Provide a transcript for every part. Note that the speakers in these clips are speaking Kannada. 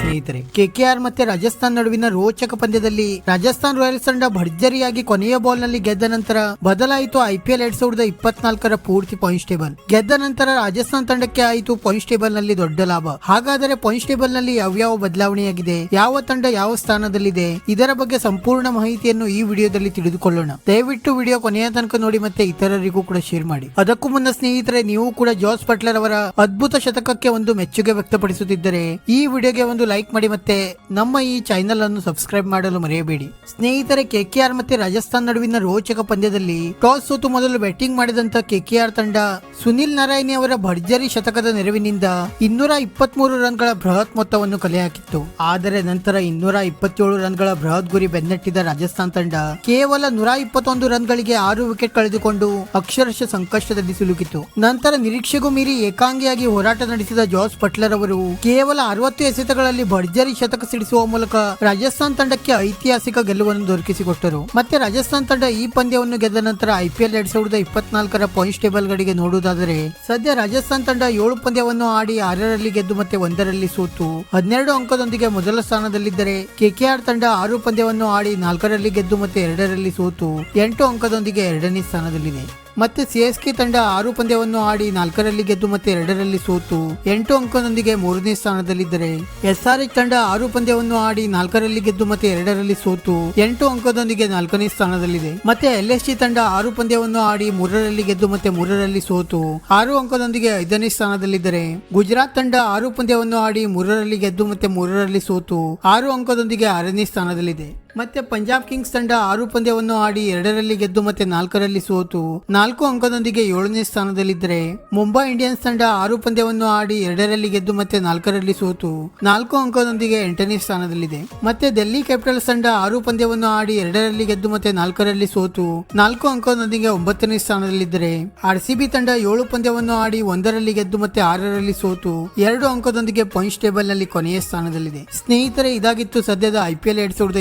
ಸ್ನೇಹಿತರೆ ಕೆಕೆಆರ್ ಮತ್ತೆ ರಾಜಸ್ಥಾನ್ ನಡುವಿನ ರೋಚಕ ಪಂದ್ಯದಲ್ಲಿ ರಾಜಸ್ಥಾನ್ ರಾಯಲ್ಸ್ ತಂಡ ಭರ್ಜರಿಯಾಗಿ ಕೊನೆಯ ಬಾಲ್ನಲ್ಲಿ ಗೆದ್ದ ನಂತರ ಬದಲಾಯಿತು ಐಪಿಎಲ್ ಎರಡ್ ಸಾವಿರದ ಇಪ್ಪತ್ನಾಲ್ಕರ ಪೂರ್ತಿ ಪಾಯಿಂಟ್ಸ್ ಟೇಬಲ್ ಗೆದ್ದ ನಂತರ ರಾಜಸ್ಥಾನ್ ತಂಡಕ್ಕೆ ಆಯಿತು ಪಾಯಿಂಟ್ಸ್ ಟೇಬಲ್ನಲ್ಲಿ ದೊಡ್ಡ ಲಾಭ. ಹಾಗಾದರೆ ಪಾಯಿಂಟ್ಸ್ ಟೇಬಲ್ನಲ್ಲಿ ಯಾವ್ಯಾವ ಬದಲಾವಣೆಯಾಗಿದೆ? ಯಾವ ತಂಡ ಯಾವ ಸ್ಥಾನದಲ್ಲಿದೆ? ಇದರ ಬಗ್ಗೆ ಸಂಪೂರ್ಣ ಮಾಹಿತಿಯನ್ನು ಈ ವಿಡಿಯೋದಲ್ಲಿ ತಿಳಿದುಕೊಳ್ಳೋಣ. ದಯವಿಟ್ಟು ವಿಡಿಯೋ ಕೊನೆಯ ತನಕ ನೋಡಿ ಮತ್ತೆ ಇತರರಿಗೂ ಕೂಡ ಶೇರ್ ಮಾಡಿ. ಅದಕ್ಕೂ ಮುನ್ನ ಸ್ನೇಹಿತರೆ, ನೀವು ಕೂಡ ಜಾಸ್ ಪಟ್ಲರ್ ಅವರ ಅದ್ಭುತ ಶತಕಕ್ಕೆ ಒಂದು ಮೆಚ್ಚುಗೆ ವ್ಯಕ್ತಪಡಿಸುತ್ತಿದ್ದರೆ, ಈ ವಿಡಿಯೋಗೆ ಒಂದು ಲೈಕ್ ಮಾಡಿ ಮತ್ತೆ ನಮ್ಮ ಈ ಚಾನೆಲ್ ಅನ್ನು ಸಬ್ಸ್ಕ್ರೈಬ್ ಮಾಡಲು ಮರೆಯಬೇಡಿ. ಸ್ನೇಹಿತರೆ ಕೆಕೆಆರ್ ಮತ್ತೆ ರಾಜಸ್ಥಾನ್ ನಡುವಿನ ರೋಚಕ ಪಂದ್ಯದಲ್ಲಿ ಟಾಸ್ ಸೋತು ಮೊದಲು ಬ್ಯಾಟಿಂಗ್ ಮಾಡಿದಂತ ಕೆಕೆಆರ್ ತಂಡ ಸುನಿಲ್ ನಾರಾಯಣಿ ಅವರ ಭರ್ಜರಿ ಶತಕದ ನೆರವಿನಿಂದ ಇನ್ನೂರ ಇಪ್ಪತ್ಮೂರು ರನ್ಗಳ ಬೃಹತ್ ಮೊತ್ತವನ್ನು ಕಲೆ ಹಾಕಿತ್ತು. ಆದರೆ ನಂತರ ಇನ್ನೂರ ಇಪ್ಪತ್ತೇಳು ರನ್ಗಳ ಬೃಹತ್ ಗುರಿ ಬೆನ್ನಟ್ಟಿದ ರಾಜಸ್ಥಾನ್ ತಂಡ ಕೇವಲ ನೂರ ಇಪ್ಪತ್ತೊಂದು ರನ್ಗಳಿಗೆ ಆರು ವಿಕೆಟ್ ಕಳೆದುಕೊಂಡು ಅಕ್ಷರಶಃ ಸಂಕಷ್ಟದಲ್ಲಿ ಸಿಲುಕಿತು ನಂತರ ನಿರೀಕ್ಷೆಗೂ ಮೀರಿ ಏಕಾಂಗಿಯಾಗಿ ಹೋರಾಟ ನಡೆಸಿದ ಜಾಸ್ ಬಟ್ಲರ್ ಅವರು ಕೇವಲ ಅರವತ್ತು ಎಸೆತಗಳಲ್ಲಿ ಭರ್ಜರಿ ಶತಕ ಸಿಡಿಸುವ ಮೂಲಕ ರಾಜಸ್ಥಾನ್ ತಂಡಕ್ಕೆ ಐತಿಹಾಸಿಕ ಗೆಲುವನ್ನು ದೊರಕಿಸಿಕೊಟ್ಟರು. ಮತ್ತೆ ರಾಜಸ್ಥಾನ್ ತಂಡ ಈ ಪಂದ್ಯವನ್ನು ಗೆದ್ದ ನಂತರ ಐಪಿಎಲ್ ಎರಡ್ ಸಾವಿರದ ಇಪ್ಪತ್ನಾಲ್ಕರ ಪಾಯಿಂಟ್ಸ್ ಟೇಬಲ್ ಗಳಿಗೆ ನೋಡುವುದಾದರೆ, ಸದ್ಯ ರಾಜಸ್ಥಾನ್ ತಂಡ ಏಳು ಪಂದ್ಯವನ್ನು ಆಡಿ ಆರರಲ್ಲಿ ಗೆದ್ದು ಮತ್ತೆ ಒಂದರಲ್ಲಿ ಸೋತು. ಹನ್ನೆರಡು ಅಂಕದೊಂದಿಗೆ ಮೊದಲ ಸ್ಥಾನದಲ್ಲಿದ್ದರೆ ಕೆಕೆಆರ್ ತಂಡ ಆರು ಪಂದ್ಯವನ್ನು ಆಡಿ ನಾಲ್ಕರಲ್ಲಿ ಗೆದ್ದು ಮತ್ತೆ ಎರಡರಲ್ಲಿ ಸೋತು. ಎಂಟು ಅಂಕದೊಂದಿಗೆ ಎರಡನೇ ಸ್ಥಾನದಲ್ಲಿದೆ. ಮತ್ತೆ ಸಿಎಸ್ಕೆ ತಂಡ ಆರು ಪಂದ್ಯವನ್ನು ಆಡಿ ನಾಲ್ಕರಲ್ಲಿ ಗೆದ್ದು ಮತ್ತೆ ಎರಡರಲ್ಲಿ ಸೋತು ಎಂಟು ಅಂಕದೊಂದಿಗೆ ಮೂರನೇ ಸ್ಥಾನದಲ್ಲಿದ್ದರೆ ಎಸ್ಆರ್ಎಚ್ ತಂಡ ಆರು ಪಂದ್ಯವನ್ನು ಆಡಿ ನಾಲ್ಕರಲ್ಲಿ ಗೆದ್ದು ಮತ್ತೆ ಎರಡರಲ್ಲಿ ಸೋತು ಎಂಟು ಅಂಕದೊಂದಿಗೆ ನಾಲ್ಕನೇ ಸ್ಥಾನದಲ್ಲಿದೆ. ಮತ್ತೆ ಎಲ್ಎಸ್ಜಿ ತಂಡ ಆರು ಪಂದ್ಯವನ್ನು ಆಡಿ ಮೂರರಲ್ಲಿ ಗೆದ್ದು ಮತ್ತೆ ಮೂರರಲ್ಲಿ ಸೋತು ಆರು ಅಂಕದೊಂದಿಗೆ ಐದನೇ ಸ್ಥಾನದಲ್ಲಿದ್ದರೆ ಗುಜರಾತ್ ತಂಡ ಆರು ಪಂದ್ಯವನ್ನು ಆಡಿ ಮೂರರಲ್ಲಿ ಗೆದ್ದು ಮತ್ತೆ ಮೂರರಲ್ಲಿ ಸೋತು ಆರು ಅಂಕದೊಂದಿಗೆ ಆರನೇ ಸ್ಥಾನದಲ್ಲಿದೆ. ಮತ್ತೆ ಪಂಜಾಬ್ ಕಿಂಗ್ಸ್ ತಂಡ ಆರು ಪಂದ್ಯವನ್ನು ಆಡಿ ಎರಡರಲ್ಲಿ ಗೆದ್ದು ಮತ್ತೆ ನಾಲ್ಕರಲ್ಲಿ ಸೋತು. ನಾಲ್ಕು ಅಂಕದೊಂದಿಗೆ ಏಳನೇ ಸ್ಥಾನದಲ್ಲಿದ್ದರೆ ಮುಂಬೈ ಇಂಡಿಯನ್ಸ್ ತಂಡ ಆರು ಪಂದ್ಯವನ್ನು ಆಡಿ ಎರಡರಲ್ಲಿ ಗೆದ್ದು ಮತ್ತೆ ನಾಲ್ಕರಲ್ಲಿ ಸೋತು. ನಾಲ್ಕು ಅಂಕದೊಂದಿಗೆ ಎಂಟನೇ ಸ್ಥಾನದಲ್ಲಿದೆ. ಮತ್ತೆ ಡೆಲ್ಲಿ ಕ್ಯಾಪಿಟಲ್ಸ್ ತಂಡ ಆರು ಪಂದ್ಯವನ್ನು ಆಡಿ ಎರಡರಲ್ಲಿ ಗೆದ್ದು ಮತ್ತೆ ನಾಲ್ಕರಲ್ಲಿ ಸೋತು. ನಾಲ್ಕು ಅಂಕದೊಂದಿಗೆ ಒಂಬತ್ತನೇ ಸ್ಥಾನದಲ್ಲಿದ್ದರೆ ಆರ್ ಸಿ ತಂಡ ಏಳು ಪಂದ್ಯವನ್ನು ಆಡಿ ಒಂದರಲ್ಲಿ ಗೆದ್ದು ಮತ್ತೆ ಆರರಲ್ಲಿ ಸೋತು. ಎರಡು ಅಂಕದೊಂದಿಗೆ ಪಾಯಿಂಟ್ಸ್ ಟೇಬಲ್ನಲ್ಲಿ ಕೊನೆಯ ಸ್ಥಾನದಲ್ಲಿದೆ. ಸ್ನೇಹಿತರೆ, ಇದಾಗಿತ್ತು ಸದ್ಯದ ಐಪಿಎಲ್ ಎರಡ್ ಸಾವಿರದ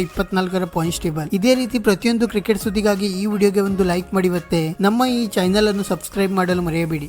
ಇಪ್ಪತ್ನಾಲ್ಕರ ಪಾಯಿಂಟ್ಸ್ ಟೇಬಲ್ ಇದೇ ರೀತಿ ಪ್ರತಿಯೊಂದು ಕ್ರಿಕೆಟ್ ಸುದ್ದಿಗಾಗಿ ಈ ವಿಡಿಯೋಗೆ ಒಂದು ಲೈಕ್ ಮಾಡಿ ಮತ್ತೆ ನಮ್ಮ ಈ ಚಾನೆಲ್ ಅನ್ನು ಸಬ್ಸ್ಕ್ರೈಬ್ ಮಾಡಲು ಮರೆಯಬೇಡಿ.